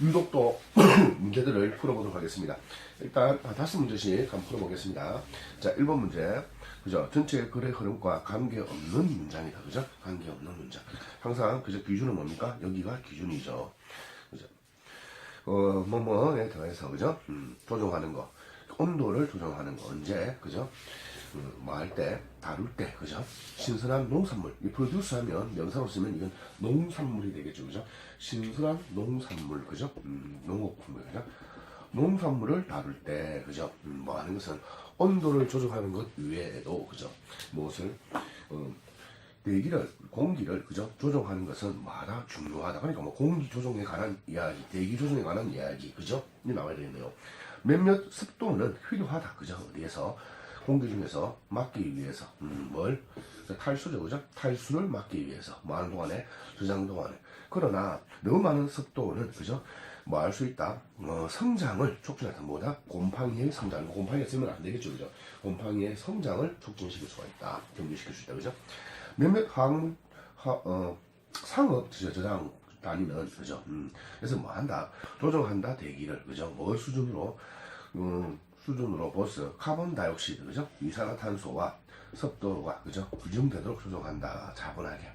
유독도 문제들을 풀어보도록 하겠습니다. 일단 아, 다섯 문제씩 한번 풀어보겠습니다. 자, 1번 문제. 그죠? 전체 글의 흐름과 관계없는 문장이다. 그죠? 관계없는 문장. 항상 그죠? 기준은 뭡니까? 여기가 기준이죠. 그죠? 어, 뭐뭐에 더해서, 그죠? 음, 조정하는 거. 온도를 조정하는 거. 언제? 그죠? 음, 뭐할 때, 다룰 때, 그죠? 신선한 농산물. 이 프로듀스 하면, 명사로 쓰면 이건 농산물이 되겠죠. 그죠? 신선한 농산물. 그죠? 음, 농업품을. 그죠? 농산물을 다룰 때, 그죠? 음, 뭐 하는 것은 온도를 조정하는 것 외에도, 그죠? 무엇을, 어, 대기를, 공기를, 그죠? 조정하는 것은 마다 중요하다. 그러니까 뭐 공기 조정에 관한 이야기, 대기 조정에 관한 이야기, 그죠? 이 나와야 되겠네요. 몇몇 습도는 필요하다. 그죠? 어디에서? 공기 중에서 막기 위해서, 음, 뭘? 탈수죠, 그죠? 탈수를 막기 위해서. 뭐 하는 동안에, 저장 동안에. 그러나, 너무 많은 습도는, 그죠? 뭐할수 있다. 어, 성장을 촉진한다. 뭐다? 곰팡이의 성장. 곰팡이가 쓰면 안 되겠죠, 그죠? 곰팡이의 성장을 촉진시킬 수가 있다. 경계시킬 수 있다, 그죠? 몇몇 항, 하, 어, 상업 저- 저장 다니면, 그죠? 음, 그래서 뭐 한다? 조정한다, 대기를, 그죠? 뭐 수준으로, 음, 수준으로 보스, 카본 다이옥시드, 그죠? 이산화탄소와 습도가, 그죠? 규정되도록 조정한다. 차분하게.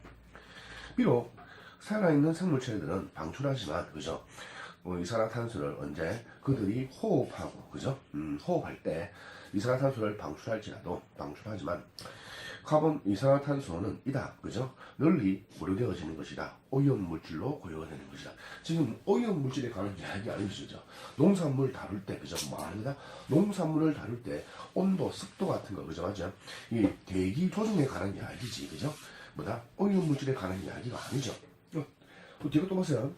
비록 살아있는 생물체들은 방출하지만 그죠? 어, 이산화탄소를 언제 그들이 호흡하고 그죠? 음, 호흡할 때 이산화탄소를 방출할지라도 방출하지만 카본 이산화탄소는 이다 그죠? 널리 고려되어지는 것이다 오염 물질로 고려가 되는 것이다 지금 오염 물질에 관한 이야기 아니죠 농산물 다룰 때 그죠? 뭐 아니다 농산물을 다룰 때 온도 습도 같은 거 그죠 맞죠? 이 대기 조정에 관한 이야기지 그죠? 뭐다 오염 물질에 관한 이야기가 아니죠 어, 또 뒤로 또 보세요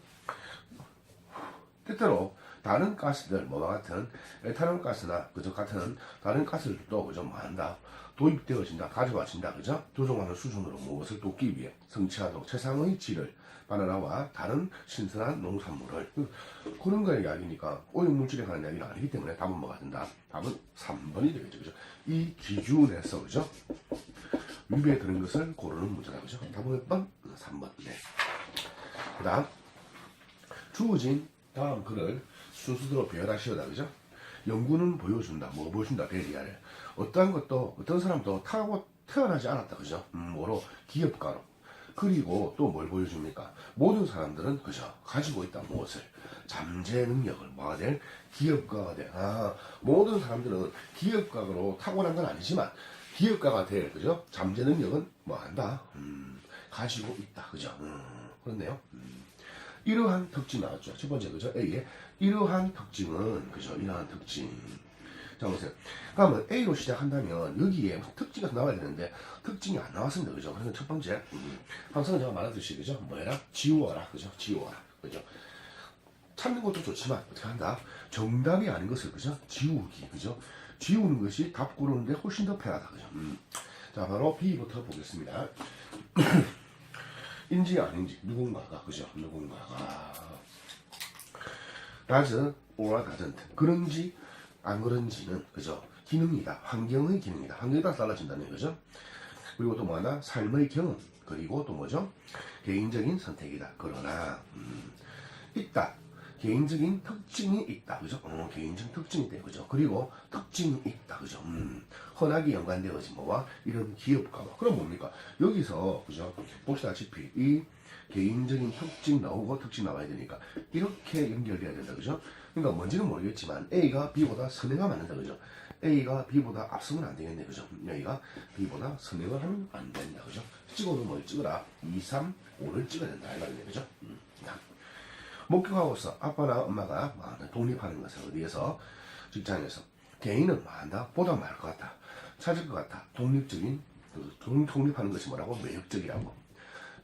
때때로 다른 가스들 뭐와 같은 에탄올 가스나 그저 같은 다른 가스들도 그저 뭐 한다 도입되어진다 가져와진다 그죠 조종하는 수준으로 무엇을 돕기 위해 성취하도록 최상의 질을 바나나와 다른 신선한 농산물을. 그- 그런 거의 이야기니까 오염 물질에 관한 이야기는 아니기 때문에 답은 뭐가 된다? 답은 3번이 되겠죠 그죠? 이 기준에서 그죠? 위배에 드는 것을 고르는 문제다. 그죠? 답은 몇 번? 3번. 네. 그 다음 주어진 다음 글을 순서대로 배열하시오다 그죠? 연구는 보여준다 뭐 보여준다 대리아를 어떠한 것도 어떤 사람도 타고 태어나지 않았다 그죠? 음, 뭐로 기업가로 그리고 또 뭘 보여줍니까? 모든 사람들은 그죠? 가지고 있다 무엇을 잠재 능력을 뭐가 될 기업가가 돼. 아 모든 사람들은 기업가로 타고난 건 아니지만 기업가가 될 그죠? 잠재 능력은 뭐 한다. 음, 가지고 있다 그죠? 음, 그렇네요. 음. 이러한 특징 나왔죠. 첫 번째 그죠? A의 이러한 특징은 그죠? 이러한 특징. 자 보세요. 그러면 A로 시작한다면 여기에 특징이 나와야 되는데 특징이 안 나왔습니다. 그죠? 그래서 첫 번째 음, 항상 제가 말하듯이 그죠? 뭐해라? 지워라. 그죠? 지워라. 그죠? 찾는 것도 좋지만 어떻게 한다? 정답이 아닌 것을 그죠? 지우기. 그죠? 지우는 것이 답 고르는데 훨씬 더 편하다. 그죠? 음. 자 바로 B부터 보겠습니다. 인지 아닌지 누군가가 그죠? 누군가가. Does or doesn't 그런지 안 그런지는 그죠? 기능이다. 환경의 기능이다. 환경에 따라 달라진다는 거죠. 그리고 또 뭐하나? 삶의 경험. 그리고 또 뭐죠? 개인적인 선택이다. 그러나 음, 있다 개인적인 특징이 있다. 그죠? 어, 개인적 특징이 있다. 그죠? 그리고 특징이 있다. 그죠? 음, 흔하게 연관되어진 뭐와 이런 기업가와 그럼 뭡니까? 여기서 그죠? 보시다시피 이 개인적인 특징 나오고 특징 나와야 되니까 이렇게 연결돼야 된다. 그죠? 그러니까 뭔지는 모르겠지만 A가 B보다 안 된다. 그죠? A가 B보다 앞서면 안 되겠네. 그죠? A가 B보다 선행을 하면 안 된다. 그죠? 찍어도 뭘 찍어라? 2, 3, 5를 찍어야 된다. 이 말이네. 그죠? 음, 자. 목격하고서 아빠나 엄마가 뭐 독립하는 것을 어디에서 직장에서. 개인은 뭐 한다? 보다 말할 것 같다. 찾을 것 같다. 독립적인 그 독- 독립하는 것이 뭐라고? 매력적이라고.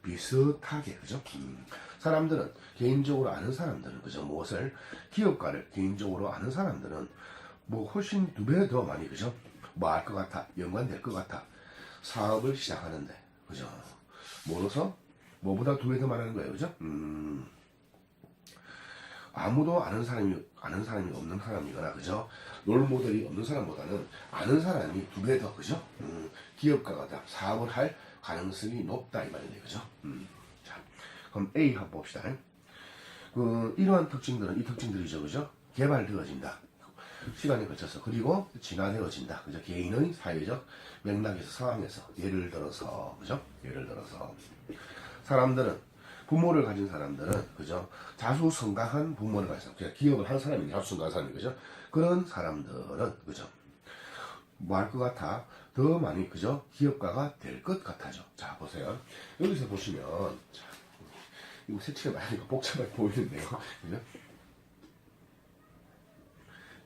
비슷하게 그죠? 음, 사람들은 개인적으로 아는 사람들은 그죠? 무엇을? 기업가를 개인적으로 아는 사람들은 뭐 훨씬 두 배 더 많이 그죠? 뭐 알 것 같아. 연관될 것 같아. 사업을 시작하는데 그죠? 뭐로서? 뭐보다 두 배 더 많은 거예요 그죠? 음 아무도 아는 사람이 아는 사람이 없는 사람이거나 그죠 롤 모델이 없는 사람보다는 아는 사람이 두 배 더 그죠 음, 기업가가 다 사업을 할 가능성이 높다 이 말이네 그죠 음, 자 그럼 A 한번 봅시다 그 이러한 특징들은 이 특징들이죠, 그죠? 개발되어진다. 시간에 거쳐서 그리고 진화되어진다. 그죠? 개인의 사회적 맥락에서 상황에서 예를 들어서 그죠? 예를 들어서 사람들은 부모를 가진 사람들은 그죠? 자수성가한 부모를 가진 사람, 그냥 기업을 한 사람이 자수성가한 사람이 그죠? 그런 사람들은 그죠? 뭐 할 것 같아? 더 많이 그죠? 기업가가 될 것 같아죠. 자 보세요. 여기서 보시면 자, 이거 색칠이 많이 복잡하게 보이는데요. 그죠?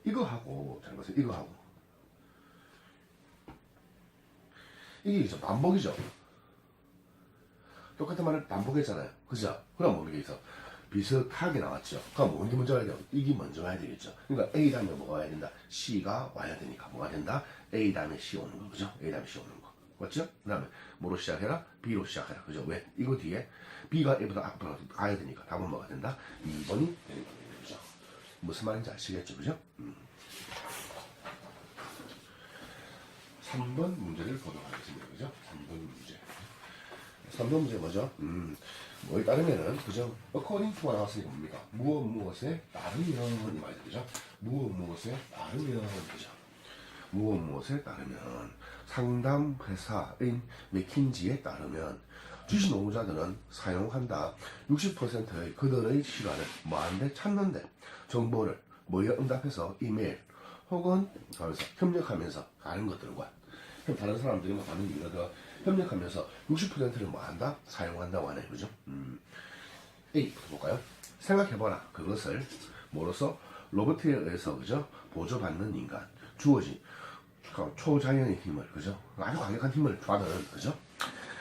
이거 하고 잘 보세요. 이거 하고 이게 이제 반복이죠. 똑같은 말을 반복했잖아요. 그죠? 그럼 뭐 이게 있어? 비슷하게 나왔죠. 그럼 뭐 먼저 먼저 와야 돼요? 이게 먼저 와야 되겠죠. 그러니까 A 다음에 뭐가 와야 된다? C가 와야 되니까 뭐가 된다? A 다음에 C 오는 거, 그죠? A 다음에 C 오는 거. 맞죠? 그 다음에 뭐로 시작해라? B로 시작해라. 그죠? 왜? 이거 뒤에 B가 A보다 앞으로 가야 되니까 답은 뭐가 된다? 2번이 되는. 그죠? 무슨 말인지 아시겠죠? 그죠? 음. 3번 문제를 보도록 하겠습니다. 그죠? 3번 문제. 3번 문제 뭐죠? 음, 뭐에 따르면은, 그죠? according to가 나왔으니까 뭡니까? 무엇 무엇에 따르면, 이 말이죠. 그죠? 무엇 무엇에 따르면, 그죠? 무엇 무엇에 따르면, 상담 회사인 맥킨지에 따르면, 주식 노무자들은 사용한다 60%의 그들의 시간을 뭐하는데 찾는데 정보를 뭐에 응답해서 이메일 혹은 하면서 협력하면서 하는 것들과 다른 사람들이 뭐 하는 일을 더 협력하면서 60%를 뭐 한다? 사용한다고 하네 그죠? 음. A부터 볼까요? 생각해봐라 그것을 뭐로서 로봇에 의해서 그죠? 보조받는 인간 주어진 그 초자연의 힘을 그죠? 아주 강력한 힘을 받은 그죠?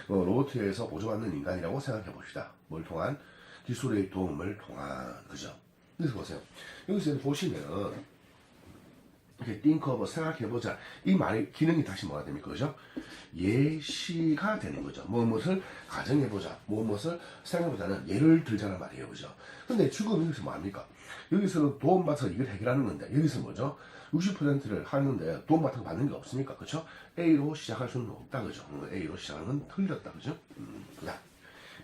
어, 로봇에 의해서 보조받는 인간이라고 생각해 봅시다. 뭘 통한 기술의 도움을 통한 그죠? 그래서 보세요. 여기서 보시면은 이렇게 of 생각해보자. 이 말의 기능이 다시 뭐가 됩니까? 그죠? 예시가 되는 거죠. 무엇을 가정해보자. 무엇을 생각해보자는 예를 들자는 말이에요. 그죠? 근데 지금 여기서 뭐합니까? 여기서는 도움받아서 이걸 해결하는 건데, 여기서 뭐죠? 60%를 하는데 도움받아서 받는 게 없으니까, 그죠? A로 시작할 수는 없다, 그죠? 음, A로 시작하는 건 틀렸다, 그죠? 음.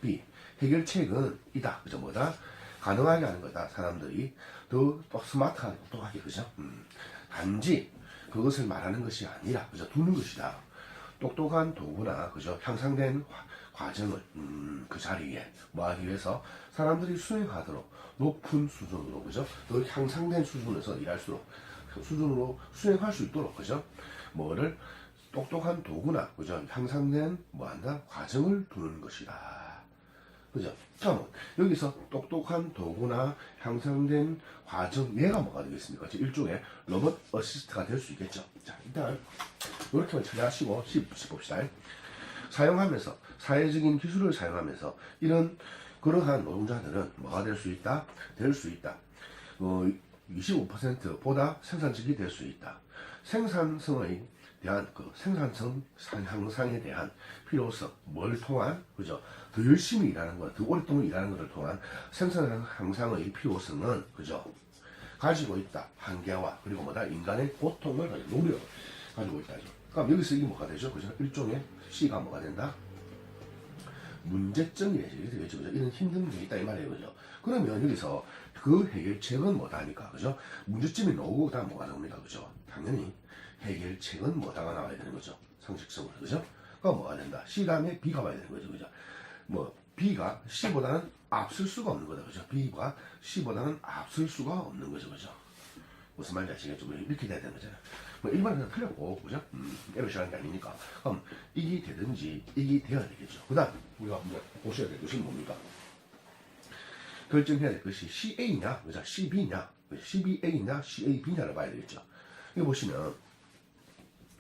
B. 해결책은 이다, 그죠? 뭐다? 가능하게 하는 거다. 사람들이 더, 더 스마트하게, 똑똑하게, 그죠? 음. 단지 그것을 말하는 것이 아니라 그저 두는 것이다. 똑똑한 도구나 그저 향상된 화- 과정을 음, 그 자리에 뭐하기 위해서 사람들이 수행하도록 높은 수준으로 그죠? 더 향상된 수준에서 일할수록 그 수준으로 수행할 수 있도록 그죠? 뭐를 똑똑한 도구나 그죠? 향상된 뭐한다 과정을 두는 것이다. 그죠? 그러면 여기서 똑똑한 도구나 향상된 과정 얘가 뭐가 되겠습니까? 즉 일종의 로봇 어시스트가 될 수 있겠죠. 자 일단 이렇게만 처리하시고 10, 10 봅시다. 사용하면서 사회적인 기술을 사용하면서 이런 그러한 노동자들은 뭐가 될 수 있다? 될 수 있다. 어, 25%보다 생산적이 될 수 있다. 생산성의 대한 그 생산성 향상에 대한 필요성 뭘 통한 그죠? 더 열심히 일하는 것, 더 오랫동안 일하는 것을 통한 생산 향상의 필요성은 그죠? 가지고 있다 한계와 그리고 뭐다 인간의 고통을 가지고 노력을 가지고 있다죠. 그럼 여기서 이게 뭐가 되죠? 그죠? 일종의 C가 뭐가 된다? 문제점이 되겠죠. 그죠? 이런 힘든 게 있다 이 말이에요. 그죠? 그러면 여기서 그 해결책은 뭐다니까. 그죠? 문제점이 나오고 다음 뭐가 나옵니까? 그죠? 당연히 해결책은 뭐다가 나와야 되는 거죠. 상식적으로. 그죠? 그럼 뭐가 된다? C 다음에 B가 와야 되는 거죠. 그죠? 뭐 B가 C보다는 앞설 수가 없는 거다. 그죠? B가 C보다는 앞설 수가 없는 거죠. 그죠? 무슨 말인지 아시겠죠? 뭐 이렇게 돼야 되는 거잖아요. 뭐 일반은 틀렸고, 그죠? 음, 에러시라는 게 아니니까. 그럼 이게 되든지 이게 되어야 되겠죠. 그 다음, 우리가 뭐 보셔야 될 것이 뭡니까? 결정해야 될 것이 CA냐, 그죠? CB냐, CBA냐, CAB냐를 봐야 되겠죠. 이거 보시면,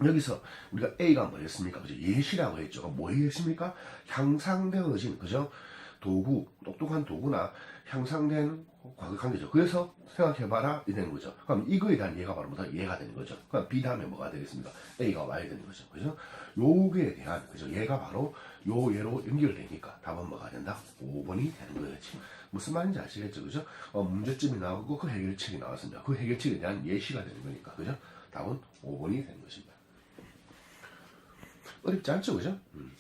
여기서 우리가 A가 뭐였습니까? 그죠? 예시라고 했죠. 뭐였습니까? 향상되어진, 그죠? 도구, 똑똑한 도구나 향상된 과학관계죠. 그래서 생각해봐라 이 되는 거죠. 그럼 이거에 대한 예가 바로 뭐다? 예가 되는 거죠. 그럼 B 다음에 뭐가 되겠습니까? A가 와야 되는 거죠. 그죠? 요거에 대한 그죠? 예가 바로 요 예로 연결되니까 답은 뭐가 된다? 5번이 되는 거였지. 무슨 말인지 아시겠죠? 그죠? 어, 문제점이 나오고 그 해결책이 나왔습니다. 그 해결책에 대한 예시가 되는 거니까. 그죠? 답은 5번이 되는 것입니다. 어렵지 않죠? 그죠? 음.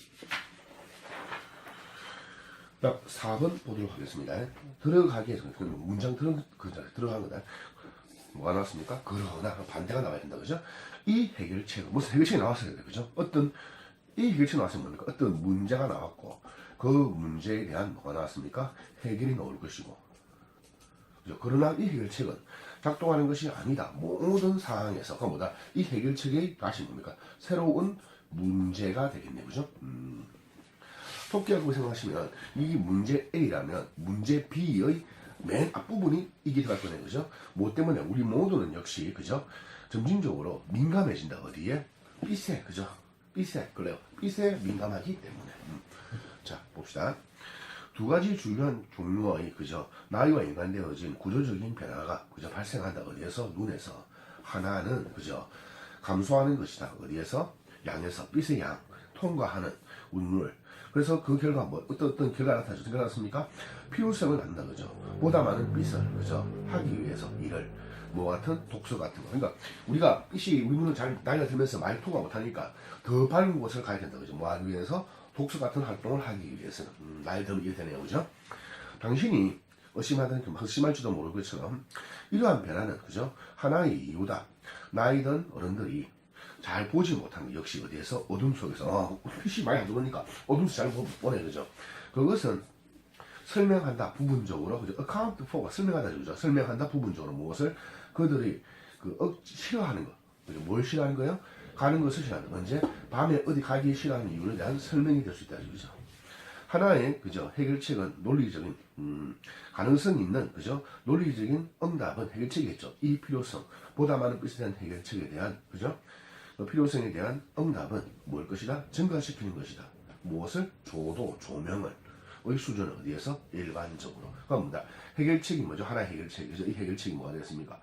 자, 4번 보도록 하겠습니다. 들어가기 위해서, 그 문장 들어, 그, 들어간 거다. 뭐가 나왔습니까? 그러나, 반대가 나와야 된다. 그죠? 이 해결책, 무슨 해결책이 나왔어야 돼. 그죠? 어떤, 이 해결책이 나왔으면 뭡니까? 어떤 문제가 나왔고, 그 문제에 대한 뭐가 나왔습니까? 해결이 나올 것이고. 그죠? 그러나 이 해결책은 작동하는 것이 아니다. 모든 상황에서, 그 뭐다? 이 해결책이 다시 뭡니까? 새로운 문제가 되겠네. 그죠? 음. 토끼하고 생각하시면 이게 문제 A라면 문제 B의 맨 앞부분이 이게 들어갈 거네 그죠? 뭐 때문에 우리 모두는 역시 그죠? 점진적으로 민감해진다 어디에? 삐세 그죠? 삐세 그래요 삐세 민감하기 때문에 음. 자 봅시다 두 가지 중요한 종류의 그죠? 나이와 연관되어진 구조적인 변화가 그죠? 발생한다 어디에서? 눈에서 하나는 그죠? 감소하는 것이다 어디에서? 양에서 삐세 양 통과하는 운율 그래서 그 결과 뭐 어떤 어떤 결과가 나타나죠. 나습니까 필요성을 갖는다 그죠. 보다 많은 빚을 그죠 하기 위해서 일을 뭐 같은 독서 같은 거. 그러니까 우리가 우리 문은 잘 나이가 들면서 많이 통과 못하니까 더 밝은 곳을 가야 된다 그죠. 뭐 하기 위해서 독서 같은 활동을 하기 위해서는 음, 나이 들면 이렇게 되네요 그죠. 당신이 의심하던 그 의심할지도 모를 것처럼 이러한 변화는 그죠 하나의 이유다. 나이든 어른들이 잘 보지 것 역시 어디에서? 어둠 속에서. 어, PC 많이 안 들어오니까 어둠에서 잘 보- 보네 그죠? 그것은 설명한다 부분적으로. 그죠? Account for가 설명한다 그죠? 설명한다 부분적으로. 무엇을? 그들이 그 억, 싫어하는 것 그죠? 뭘 싫어하는 거예요? 가는 것을 싫어하는 거. 언제? 밤에 어디 가기 싫어하는 이유에 대한 설명이 될 수 있다 그죠? 하나의 그죠? 해결책은 논리적인 음, 가능성 있는 그죠? 논리적인 응답은 해결책이겠죠. 이 필요성. 보다 많은 뜻에 대한 해결책에 대한 그죠? 그 필요성에 대한 응답은 뭘 것이다? 증가시키는 것이다. 무엇을? 조도 조명을. 의 수준은 어디에서? 일반적으로. 그럼 뭐다. 해결책이 뭐죠? 하나의 해결책이죠 이 해결책이 뭐가 되겠습니까?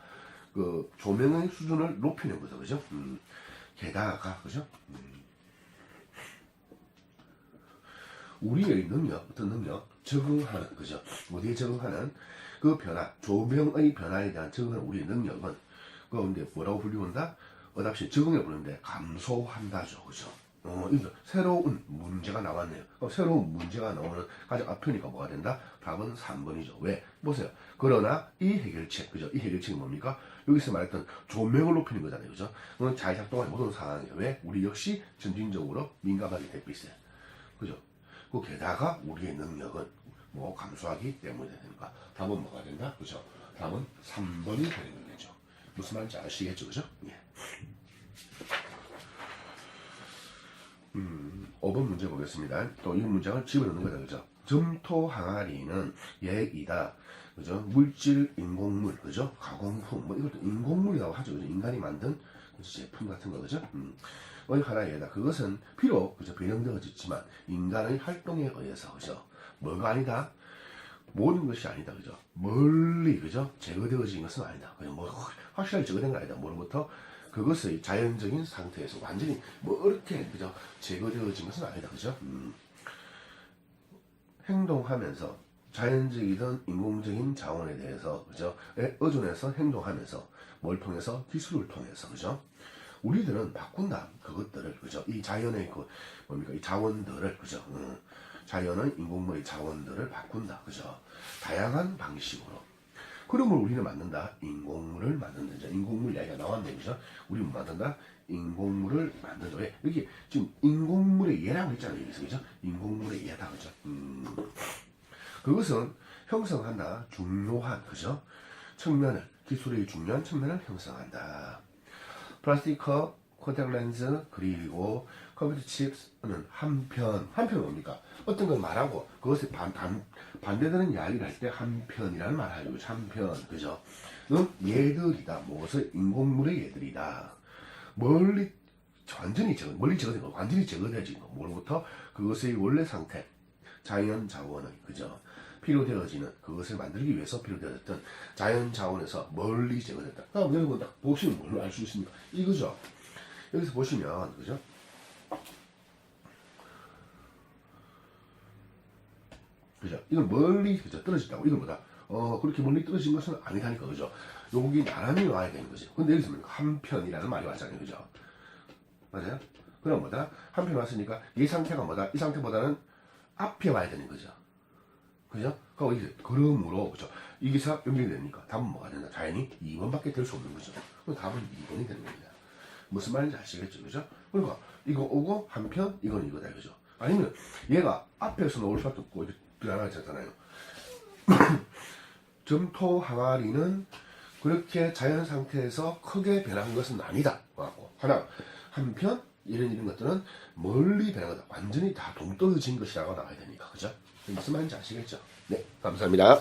그 조명의 수준을 높이는 거죠. 그죠? 음, 게다가 그죠? 우리의 능력, 어떤 능력, 적응하는, 그죠? 어디에 적응하는? 그 변화, 조명의 변화에 대한 적응하는 우리의 능력은, 그, 근데 뭐라고 불리운다? 어답시 적응해 보는데 감소한다죠, 그죠? 어, 새로운 문제가 나왔네요. 그럼 새로운 문제가 나오는 가장 앞표니까 뭐가 된다? 답은 3번이죠. 왜? 보세요. 그러나 이 해결책, 그죠? 이 해결책이 뭡니까? 여기서 말했던 조명을 높이는 거잖아요, 그죠? 그건 잘 작동하는 모든 상황이에요. 왜? 우리 역시 점진적으로 민감하게 있어요. 그죠? 그 게다가 우리의 능력은 뭐 감소하기 때문에 되니까 답은 뭐가 된다? 그죠? 답은 3번이 되는 거죠. 무슨 말인지 아시겠죠? 그죠? 예. 음, 5번 문제 보겠습니다. 또 이 문장을 집어넣는 거다. 그죠? 점토 항아리는 얘이다. 그죠? 물질, 인공물, 그죠? 가공품, 뭐 이것도 인공물이라고 하죠. 그죠? 인간이 만든? 제품 같은 거, 그죠? 음. 의 하나이다. 그것은 비록 그죠? 변형되어졌지만 인간의 활동에 의해서 그죠? 뭐가 아니다. 모든 것이 아니다. 그죠? 멀리 그죠? 제거되어진 것은 아니다. 그냥 뭐 확실하게 제거된 건 아니다. 뭐로부터 그것의 자연적인 상태에서 완전히 뭐 이렇게 그죠? 제거되어진 것은 아니다. 그죠? 음. 행동하면서 자연적이든 인공적인 자원에 대해서 그죠? 에 의존해서 행동하면서 뭘 통해서 기술을 통해서 그죠? 우리들은 바꾼다 그것들을 그죠? 이 자연의 그 뭡니까 이 자원들을 그죠? 음, 자연의 인공물의 자원들을 바꾼다. 그죠? 다양한 방식으로. 그러면 우리는 만든다. 인공물을 만든다. 인공물 이야기가 나왔네. 그죠? 우리 는 만든다? 인공물을 만든다. 왜? 여기 지금 인공물의 예라고 했잖아요. 여기서. 그죠? 인공물의 예다. 그죠? 음, 그것은 형성한다. 중요한. 그죠? 측면을. 기술의 중요한 측면을 형성한다. 플라스틱 컵, 콘택 렌즈, 그리고 컴퓨터 칩스는 한편, 한편 뭡니까? 어떤 걸 말하고 그것에 반, 반, 반대되는 이야기를 할 때 한편이라는 말을 하죠. 그죠? 한편, 그죠? 는 얘들이다. 무엇을 인공물의 얘들이다. 멀리, 완전히 제거, 멀리 제거된 거, 완전히 제거되어진 거. 뭐로부터? 그것의 원래 상태, 자연 자원의, 그죠? 필요되어지는 그것을 만들기 위해서 필요되었던 자연 자원에서 멀리 제거됐다. 그럼 여러분 딱 보시면 뭘로 알 수 있습니까? 이거죠. 여기서 보시면 그죠? 그죠? 이건 멀리 그죠? 떨어진다고 이건 뭐다? 어 그렇게 멀리 떨어진 것은 아니다니까 그죠? 여기 나란히 와야 되는 거죠. 근데 여기서? 한편이라는 말이 왔잖아요, 그죠? 맞아요? 그럼 뭐다? 한편 왔으니까 이 상태가 뭐다? 이 상태보다는 앞에 와야 되는 거죠. 그죠? 이제 그러므로 그죠? 이기사 연결이 되니까 답은 뭐가 된다? 당연히 2번밖에 될 수 없는 거죠. 그럼 답은 2번이 되는 겁니다. 무슨 말인지 아시겠죠? 그죠? 그러니까 이거 오고 한편 이건 이거다 그죠? 아니면 얘가 앞에서 놓을 수밖에 없고 이렇게 들어가잖아요. 점토 항아리는 그렇게 자연 상태에서 크게 변한 것은 아니다. 하고 하나 한편 이런 이런 것들은 멀리 변한 거다. 완전히 다 동떨어진 것이라고 나와야 되니까 그죠? 무슨 말인지 아시겠죠? 네 감사합니다.